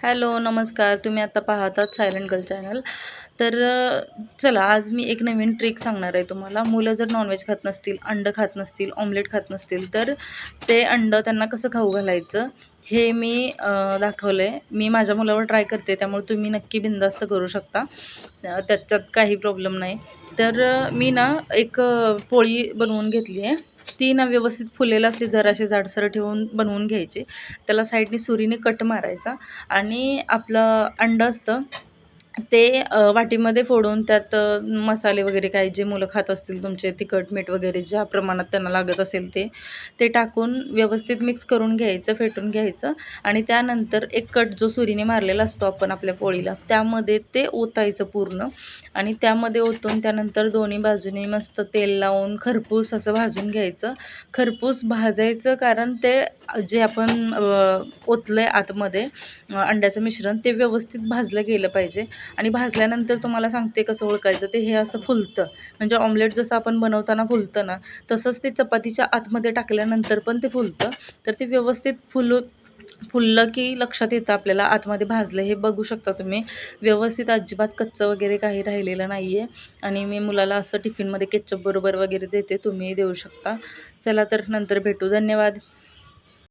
Hello नमस्कार. तुम्ही आता पाहतात सायलेंट गर्ल चॅनल. तर चला आज मी एक नवीन ट्रिक सांगणार आहे तुम्हाला. मुलं जर नॉनव्हेज खात नसतील अंडं खात नसतील ऑमलेट खात नसतील तर ते अंडं त्यांना कसं खाऊ घालायचं? हे मी दाखवलं आहे मी माझ्या मुलावर ट्राय करते त्यामुळे तुम्ही नक्की बिंदास्त करू शकता. त्याच्यात काही प्रॉब्लेम नाही. तर मी ना एक पोळी बनवून घेतली आहे. ती ना व्यवस्थित फुलेलं अशी जराशी जाडसर ठेवून बनवून घ्यायची. त्याला साईडने सुरीने कट मारायचा. आणि आपलं अंडं असतं ते वाटीमध्ये फोडून त्यात मसाले वगैरे काही जे मुलं खात असतील तुमचे तिखट मीठ वगैरे ज्या प्रमाणात त्यांना लागत असेल ते ते टाकून व्यवस्थित मिक्स करून घ्यायचं फेटून घ्यायचं आणि त्यानंतर एक कट जो सुरीने मारलेला असतो आपण आपल्या पोळीला त्यामध्ये ते ओतायचं पूर्ण आणि त्यामध्ये ओतून त्यानंतर दोन्ही बाजूनी मस्त तेल लावून खरपूस असं भाजून घ्यायचं. खरपूस भाजायचं कारण ते जे आपण ओतलं आहे आतमध्ये अंड्याचं मिश्रण ते व्यवस्थित भाजलं गेलं पाहिजे. आणि भाजल्यानंतर तुम्हाला सांगते कसं ओळखायचं. ते हे असं फुलतं. म्हणजे ऑमलेट जसं आपण बनवताना फुलतं ना तसंच ते चपातीच्या आतमध्ये टाकल्यानंतर पण ते फुलतं. तर ते व्यवस्थित फुलू फुललं की लक्षात येतं आपल्याला आतमध्ये भाजलं. हे बघू शकता तुम्ही. व्यवस्थित अजिबात कच्चं वगैरे काही राहिलेलं नाही आहे आणि मी मुलाला असं टिफिनमध्ये केचप बरोबर वगैरे देते. तुम्ही देऊ शकता. चला तर नंतर भेटू. धन्यवाद.